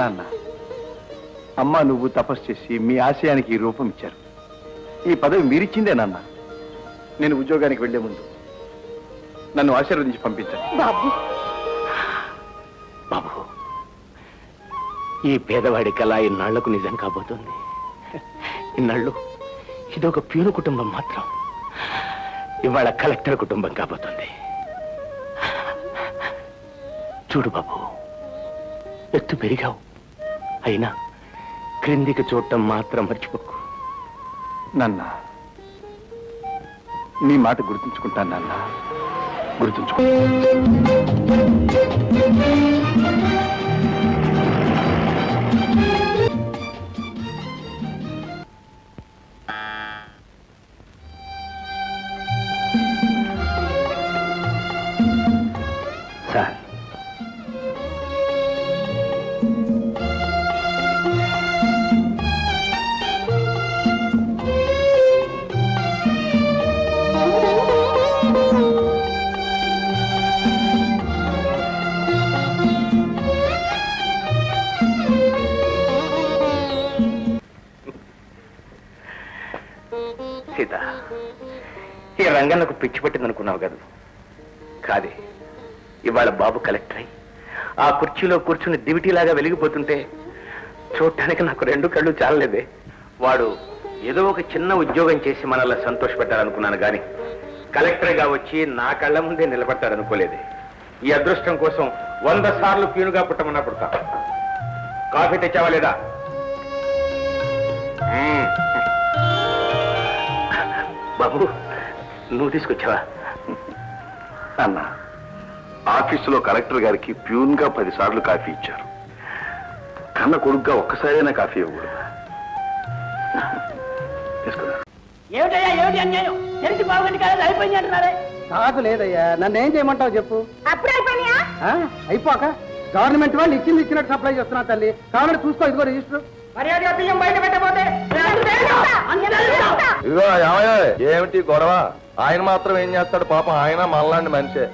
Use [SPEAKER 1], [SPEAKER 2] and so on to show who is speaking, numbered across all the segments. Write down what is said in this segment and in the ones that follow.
[SPEAKER 1] నాన్న. అమ్మ నువ్వు తపస్సు చేసి మీ ఆశయానికి ఈ రూపం ఇచ్చారు. ఈ పదవి మీరిచ్చిందే నాన్న. నేను ఉద్యోగానికి వెళ్ళే ముందు నన్ను ఆశీర్వదించి పంపించండి.
[SPEAKER 2] బాబు.
[SPEAKER 3] బాబు ఈ పేదవాడి కళ ఇన్నాళ్ళకు నిజం కాబోతుంది. ఇన్నాళ్ళు ఇదొక ప్యూను కుటుంబం మాత్రం. ఇవాళ కలెక్టర్ కుటుంబం కాబోతుంది. చూడు బాబు ఎత్తు పెరిగావు. అయినా క్రిందికి చూడటం మాత్రం మర్చిపోకు.
[SPEAKER 1] నాన్న నీ మాట గుర్తుంచుకుంటాను నాన్న. గుర్తుంచుకో.
[SPEAKER 3] రంగన్నకు పిచ్చి పట్టిందనుకున్నావు కదా? కాదే ఇవాళ బాబు కలెక్టర్ అయి ఆ కుర్చీలో కూర్చుని దివిటీలాగా వెలిగిపోతుంటే చూడటానికి నాకు రెండు కళ్ళు చాలలేదే. వాడు ఏదో ఒక చిన్న ఉద్యోగం చేసి మనల్ని సంతోషపెట్టాలనుకున్నాను కానీ కలెక్టర్గా వచ్చి నా కళ్ళ ముందే నిలబట్టాడనుకోలేదే ఈ అదృష్టం కోసం వంద సార్లు పీనుగా పుట్టమన్నా పుడతా. కాఫీ తెచ్చావా లేదా? బాబు నువ్వు తీసుకొచ్చావా?
[SPEAKER 1] నాన్న ఆఫీసులో కలెక్టర్ గారికి ప్యూన్గా పది సార్లు కాఫీ ఇచ్చారు. కన్న కొడుకుగా ఒక్కసారైనా కాఫీ ఇవ్వకూడదు. తీసుకురా.
[SPEAKER 2] ఏమిటయ్యా ఏమిటి అన్యాయం? తెలిసి బాగుంది కదా అయిపోయింది అంటున్నారే.
[SPEAKER 4] నాకు లేదయ్యా నన్ను ఏం చేయమంటావు చెప్పు.
[SPEAKER 2] అప్పుడు అయిపోయినాయా?
[SPEAKER 4] ఆ? అయిపోక. గవర్నమెంట్ వాళ్ళు ఇచ్చింది ఇచ్చినట్టు సప్లై చేస్తున్నా తల్లి. కావాలంటే చూసుకో ఇదిగో రిజిస్టర్.
[SPEAKER 2] మర్యాద బియ్యం బయట పెట్టబోతే
[SPEAKER 5] ఇదిగో ఏమయ్య ఏమిటి గొడవ? ఆయన మాత్రం ఏం చేస్తాడు పాపం? ఆయన మనలాంటి మనిషే.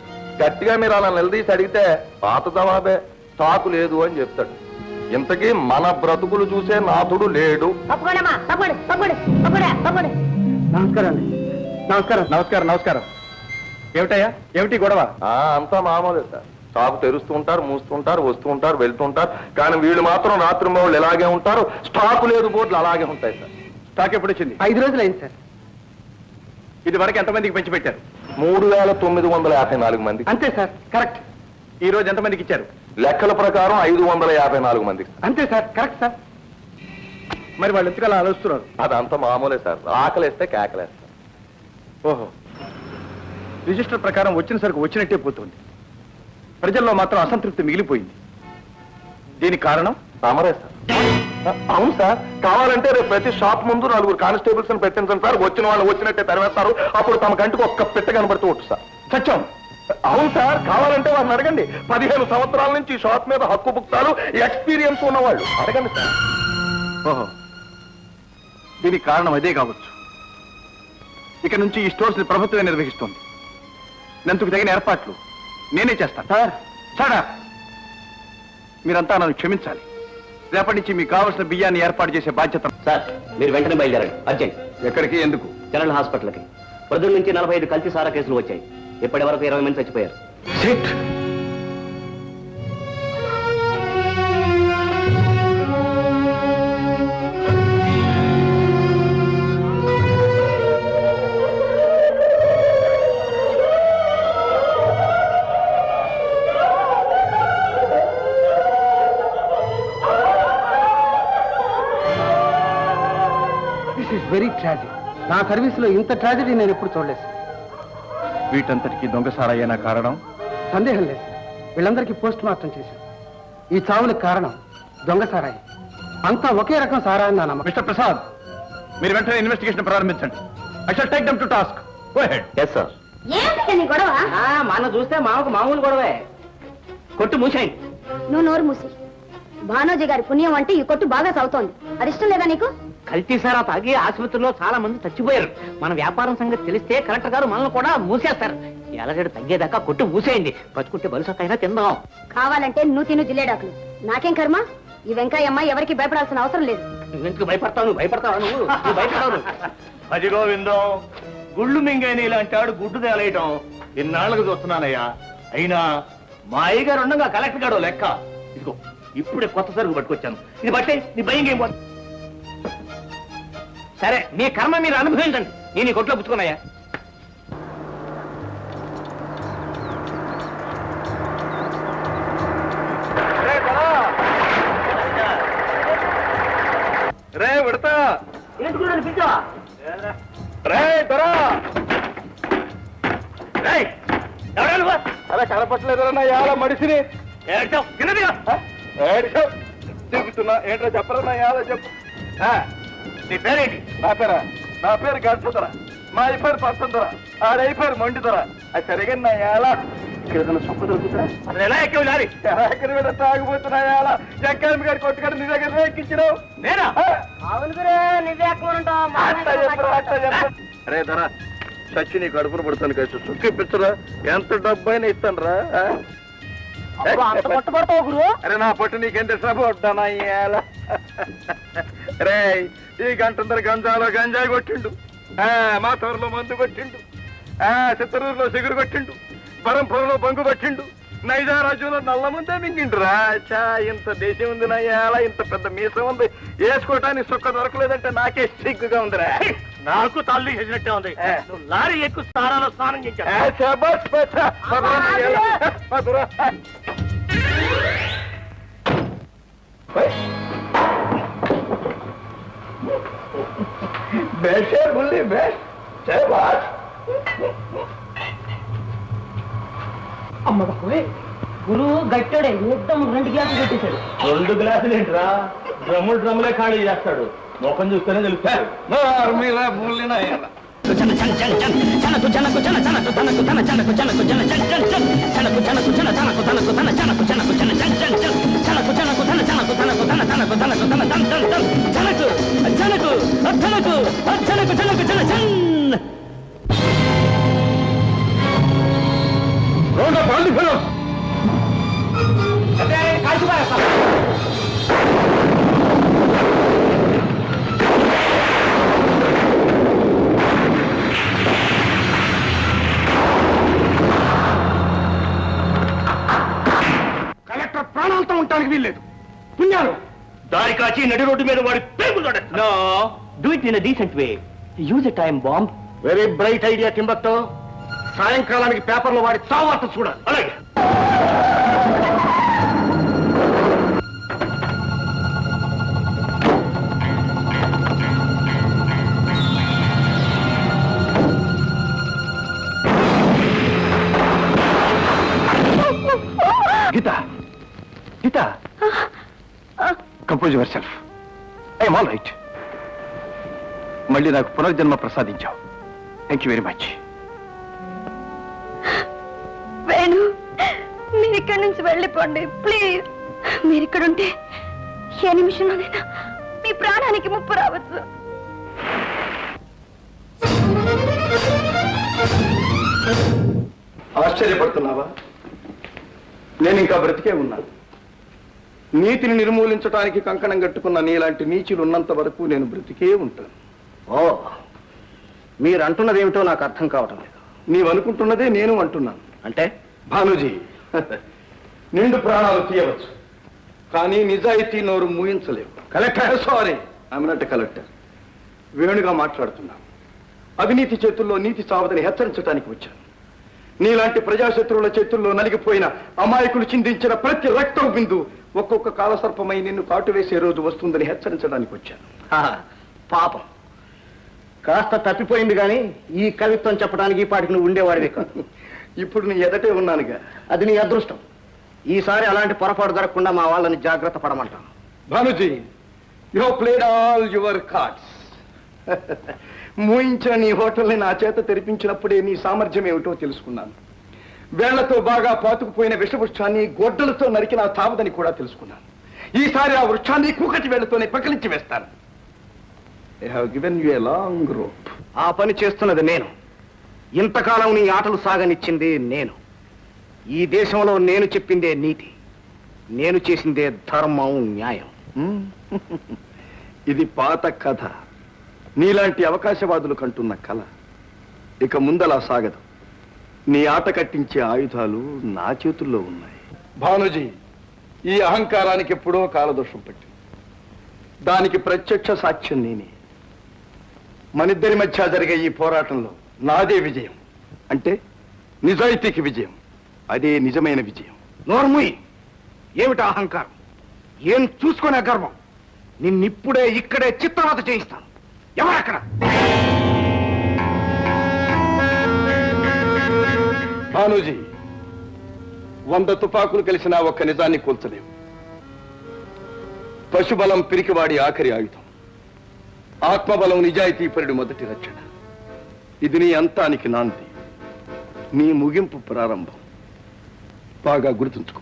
[SPEAKER 5] గట్టిగా మీరు అలా నిలదీసి అడిగితే పాత జవాబే. స్టాకు లేదు అని చెప్తాడు. ఇంతకీ మన బ్రతుకులు చూసే నాథుడు లేడు.
[SPEAKER 4] నమస్కారం నమస్కారం.
[SPEAKER 1] నమస్కారం నమస్కారం. ఏమిటయ్యా? ఏమిటి గొడవ?
[SPEAKER 5] ఆ అంతా మామూలే సార్. స్టాక్ తెరుస్తూ ఉంటారు మూస్తూ ఉంటారు వస్తూ ఉంటారు వెళ్తూ ఉంటారు. కానీ వీళ్ళు మాత్రం రాత్రి వాళ్ళు ఇలాగే ఉంటారు. స్టాక్ లేదు బోర్డులు అలాగే ఉంటాయి సార్.
[SPEAKER 1] స్టాక్ ఎప్పుడు వచ్చింది?
[SPEAKER 4] ఐదు రోజులు అయింది సార్.
[SPEAKER 1] ఇది వరకు ఎంతమందికి పెంచి పెట్టారు?
[SPEAKER 5] మూడు వేల తొమ్మిది వందల యాభై నాలుగు మంది.
[SPEAKER 4] అంతే సార్ కరెక్ట్.
[SPEAKER 1] ఈ రోజు ఎంతమందికి ఇచ్చారు?
[SPEAKER 5] లెక్కల ప్రకారం ఐదు వందల యాభై నాలుగు మంది.
[SPEAKER 4] అంతే సార్ కరెక్ట్ సార్.
[SPEAKER 1] మరి వాళ్ళు ఎందుకు అలా ఆలోచిస్తున్నారు?
[SPEAKER 5] అదంతా మామూలే సార్. ఆకలేస్తే కేకలేస్తారు
[SPEAKER 1] ఓహో. రిజిస్టర్ ప్రకారం వచ్చిన సరుకు వచ్చినట్టే పోతుంది. ప్రజల్లో మాత్రం అసంతృప్తి మిగిలిపోయింది. దీనికి కారణం?
[SPEAKER 5] తమరే సార్. అవును సార్. కావాలంటే రేపు ప్రతి షాప్ ముందు నలుగురు కానిస్టేబుల్స్ అని పెట్టించండి సార్. వచ్చిన వాళ్ళు వచ్చినట్టే తరివేస్తారు. అప్పుడు తమ కంటికి ఒక్క పెట్ట కనబడుతూ ఉంటుంది సార్.
[SPEAKER 1] సత్యం.
[SPEAKER 5] అవును సార్. కావాలంటే వారిని అడగండి. పదిహేను సంవత్సరాల నుంచి ఈ షాప్ మీద హక్కు పుక్తాలు ఎక్స్పీరియన్స్ ఉన్నవాళ్ళు. అడగండి సార్.
[SPEAKER 1] ఓహో. దీనికి కారణం అదే కావచ్చు. ఇక నుంచి ఈ స్టోర్స్ని ప్రభుత్వమే నిర్వహిస్తోంది. నందుకు తగిన ఏర్పాట్లు నేనే చేస్తాను.
[SPEAKER 4] సార్.
[SPEAKER 1] సాడా మీరంతా నన్ను క్షమించాలి. రేపటి నుంచి మీకు కావలసిన బియ్యాన్ని ఏర్పాటు చేసే బాధ్యత
[SPEAKER 3] సార్ మీరు వెంటనే బయలుదేరండి. అర్జెంట్.
[SPEAKER 1] ఎక్కడికి? ఎందుకు?
[SPEAKER 3] జనరల్ హాస్పిటల్కి. ప్రజల నుంచి నలభై ఐదు కల్తీ సారా కేసులు వచ్చాయి. ఇప్పటి వరకు ఇరవై మంది చచ్చిపోయారు.
[SPEAKER 4] Very tragic. నా సర్వీస్లో ఇంత ట్రాజడీ నేను ఎప్పుడు చూడలేదు సార్.
[SPEAKER 1] వీటంతటికి దొంగసారయ్యేనా కారణం?
[SPEAKER 4] సందేహం లేదు సార్. వీళ్ళందరికీ పోస్ట్ మార్టం చేశాం. ఈ చావులకు కారణం దొంగ సారాయి అంతా ఒకే రకం సారా అని నా నమ్మకం.
[SPEAKER 1] మిస్టర్ ప్రసాద్ మీరు వెంటనే ఇన్వెస్టిగేషన్ ప్రారంభించండి. I shall take them to task. Go head
[SPEAKER 3] yes sir
[SPEAKER 2] ఏంటి నీ గొడవ?
[SPEAKER 4] మన చూస్తే మామకు మామూలు గొడవే.
[SPEAKER 3] కొట్టు మూసేయండి
[SPEAKER 2] నువ్వు నోరు మూసి భానోజీ గారి పుణ్యం అంటే ఈ కొట్టు బాగా సాగుతోంది. అది ఇష్టం లేదా నీకు?
[SPEAKER 6] కల్తీ సారా తాగి ఆసుపత్రిలో చాలా మంది చచ్చిపోయారు. మన వ్యాపారం సంగతి తెలిస్తే కలెక్టర్ గారు మనల్ని కూడా మూసేస్తారు. ఎలాగడు తగ్గేదాకా కొట్టు మూసేయండి. బతుకుంటే బలుసొక్కైనా తిందాం.
[SPEAKER 2] కావాలంటే నువ్వు తిను జిల్లేడాకులు. నాకేం కర్మ?
[SPEAKER 7] ఈ వెంకయ్యమ్మ ఎవరికి భయపడాల్సిన అవసరం లేదు.
[SPEAKER 6] నువ్వెందుకు భయపడతావు? నువ్వు భయపడతావా నువ్వు? నువ్వు భయపడతావు. నువ్వు.
[SPEAKER 8] అది గోవిందం. గుళ్ళు మింగేని ఇలాంటి ఆడు గుడ్డు తేలేయటం ఇన్నాళ్ళకు చూస్తున్నానయ్యా. అయినా మా అయ్యగారు ఉండగా కలెక్టర్ గారు లెక్క. ఇదిగో ఇప్పుడే కొత్త సరుకు పట్టుకొచ్చాను. ఇది బట్టే నీ భయం ఏం పోతుంది?
[SPEAKER 6] సరే మీ కర్మ మీరు అనుభవించండి. నేను ఈ కొట్లో పుచ్చుకున్నాయా?
[SPEAKER 3] రే
[SPEAKER 6] పిలిచావా
[SPEAKER 3] రే దొరా
[SPEAKER 8] ఎవరా?
[SPEAKER 3] అలా కనపట్లేదన్నా యాల మడిసిని
[SPEAKER 8] ఏడ్చావ్? కిందదిగా.
[SPEAKER 3] ఏడికో దిగుతున్నా ఏంట్రా చెప్పరన్నా యాల చెప్పు.
[SPEAKER 8] ఆ, నీ పేరేంటి?
[SPEAKER 3] నా పేరా? నా పేరు గడుపుదరా మా అయ్య పేరు పచ్చందరా ఆడయ్య పేరు మొండిదరా అది సరిగా నా యాల ఇక్కడ సొప్పు దొరుకుతురా?
[SPEAKER 8] అసలు ఎలా ఎక్కావు లారీ?
[SPEAKER 3] ఎక్కడ మీద తాగిపోతున్నా యాల జగ్గామి గారి కొట్టుకొని నీ దగ్గర ఎక్కించినావు?
[SPEAKER 8] నేనా?
[SPEAKER 7] అవును గురు నువ్వే
[SPEAKER 3] అరే ధర చచ్చి నీ కడుపును పడుతాను కలిసి చూపిచ్చరా ఎంత డబ్బు అయినా ఇస్తాను రా అరే నా పట్టు పడ్డానా ఇయ్యాల రే ఈ గంటందర గంజాలో గంజాయి కొట్టిండు. ఆ, మా తోరలో మందు కొట్టిండు. ఆ చిత్తూరులో సిగురు కొట్టిండు. బరంపురంలో బంగు కొట్టిండు నైజారాజ్యంలో నల్ల ముందే మింగిండురా. చా ఇంత దేశం ఉంది నయ్యాల ఇంత పెద్ద మీసం ఉంది. వేసుకోవటానికి సుక్క దొరకలేదంటే నాకే సిగ్గుగా ఉందిరా.
[SPEAKER 8] నాకు తల్లి చేసినట్టే ఉంది. లారీ ఎక్కువ స్థానాల్లో స్నానం
[SPEAKER 3] ఆ, బేషే బుల్లి బేష్ శభాష్
[SPEAKER 6] అమ్మ బాబోయ్ గురువు గట్టాడే మొత్తం రెండు గ్లాసులు పెట్టేశాడు
[SPEAKER 8] రెండు గ్లాసులు ఏంట్రా డ్రమ్ములు డ్రమ్ములే ఖాళీ చేస్తాడు ముఖం చూస్తేనే తెలుస్తాడు
[SPEAKER 3] మీరా బుల్లి నయ్యాల
[SPEAKER 1] కలెక్టర్ ప్రాణాలతో ఉండటానికి వీల్లేదు. పుణ్యాలు.
[SPEAKER 8] దారి కాచి నడి రోడ్డు మీద వాడి పేగులు
[SPEAKER 6] no do it in decent way use a time bomb
[SPEAKER 1] very bright idea కింబర్తో సాయంకాలానికి పేపర్లో వాడి చావార్త చూడాలి.
[SPEAKER 8] అలాగే.
[SPEAKER 1] Geeta Geeta. Compose yourself I'm all right మళ్ళీ నాకు పునర్జన్మ ప్రసాదించావు. Thank you very much
[SPEAKER 7] Venu మీరు ఇక్కడి నుంచి వెళ్ళిపోండి ప్లీజ్. మీరు ఇక్కడ ఉంటే ఏ నిమిషంలోనైనా మీ ప్రాణానికి ముప్పు రావచ్చు.
[SPEAKER 1] ఆశ్చర్యపడుతున్నావా? నేను ఇంకా బ్రతికే ఉన్నాను నీతిని నిర్మూలించడానికి కంకణం కట్టుకున్న నీలాంటి నీచులు ఉన్నంత వరకు నేను బ్రతికే ఉంటాను.
[SPEAKER 9] ఓ మీరు అంటున్నది ఏమిటో నాకు అర్థం కావటం లేదు.
[SPEAKER 1] నీవు అనుకుంటున్నదే నేను అంటున్నాను.
[SPEAKER 9] అంటే?
[SPEAKER 1] భానుజీ నిండు ప్రాణాలు తీయవచ్చు కానీ నిజాయితీ నోరు మూయించలేవు. కలెక్టర్? సారీ నాట్ కలెక్టర్ వేణుగా మాట్లాడుతున్నాను అవినీతి చేతుల్లో నీతి సావదని హెచ్చరించడానికి వచ్చాను. నీలాంటి ప్రజాశత్రువుల చేతుల్లో నలిగిపోయిన అమాయకులు చిందించిన ప్రతి రక్తం బిందు ఒక్కొక్క కాలసర్పమై నిన్ను కాటువేసే రోజు వస్తుందని హెచ్చరించడానికి వచ్చాను.
[SPEAKER 9] పాపం. కాస్త తప్పిపోయింది కానీ ఈ కవిత్వం చెప్పడానికి ఈ పాటికి నువ్వు ఉండేవాడివి కాదు.
[SPEAKER 1] ఇప్పుడు నీ ఎదటే ఉన్నానుగా.
[SPEAKER 9] అది నీ అదృష్టం. ఈసారి అలాంటి పొరపాటు జరగకుండా మా వాళ్ళని జాగ్రత్త పడమంటాను
[SPEAKER 1] Bhanuji you played all your cards మూయించిన నీ హోటల్ని నా చేత తెరిపించినప్పుడే నీ సామర్థ్యం ఏమిటో తెలుసుకున్నాను. వేళ్ళతో బాగా పాతుకుపోయిన విషవృక్షాన్ని గొడ్డలతో నరికి నా తావదని కూడా తెలుసుకున్నాను. ఈసారి ఆ వృక్షాన్ని కూకటి వేళ్ళతోనే పకిలించి వేస్తాను. I have given you a long rope
[SPEAKER 9] ఆ పని చేస్తున్నది నేను. ఇంతకాలం నీ ఆటలు సాగనిచ్చింది నేను. ఈ దేశంలో నేను చెప్పిందే నీతి. నేను చేసిందే ధర్మం న్యాయం.
[SPEAKER 1] హ్మ్? ఇది పాత కథ. నీలాంటి అవకాశవాదులు కంటున్న కళ. ఇక ముందలా సాగదు. నీ ఆట కట్టించే ఆయుధాలు నా చేతుల్లో ఉన్నాయి. భానుజీ ఈ అహంకారానికి ఎప్పుడో కాలదోషం పట్టింది. దానికి ప్రత్యక్ష సాక్ష్యం నేనే. మనిద్దరి మధ్య జరిగే ఈ పోరాటంలో నాదే విజయం. అంటే నిజాయితీకి విజయం. అదే నిజమైన విజయం.
[SPEAKER 9] నోర్ముయ్! ఏమిటా అహంకారం? ఏం చూసుకునే గర్వం? నిన్నిప్పుడే ఇక్కడే చిత్రవత చేయిస్తాను. ఎవరక్కడ?
[SPEAKER 1] భానుజీ వంద తుపాకులు కలిసిన ఒక్క నిజాన్ని కూల్చలేవు. పశుబలం పిరికివాడి ఆఖరి ఆయుధం. ఆత్మబలం నిజాయితీపరుడు మొదటి రక్షణ. ఇది నీ అంతానికి నాంది. నీ ముగింపు ప్రారంభం. బాగా గుర్తుంచుకో.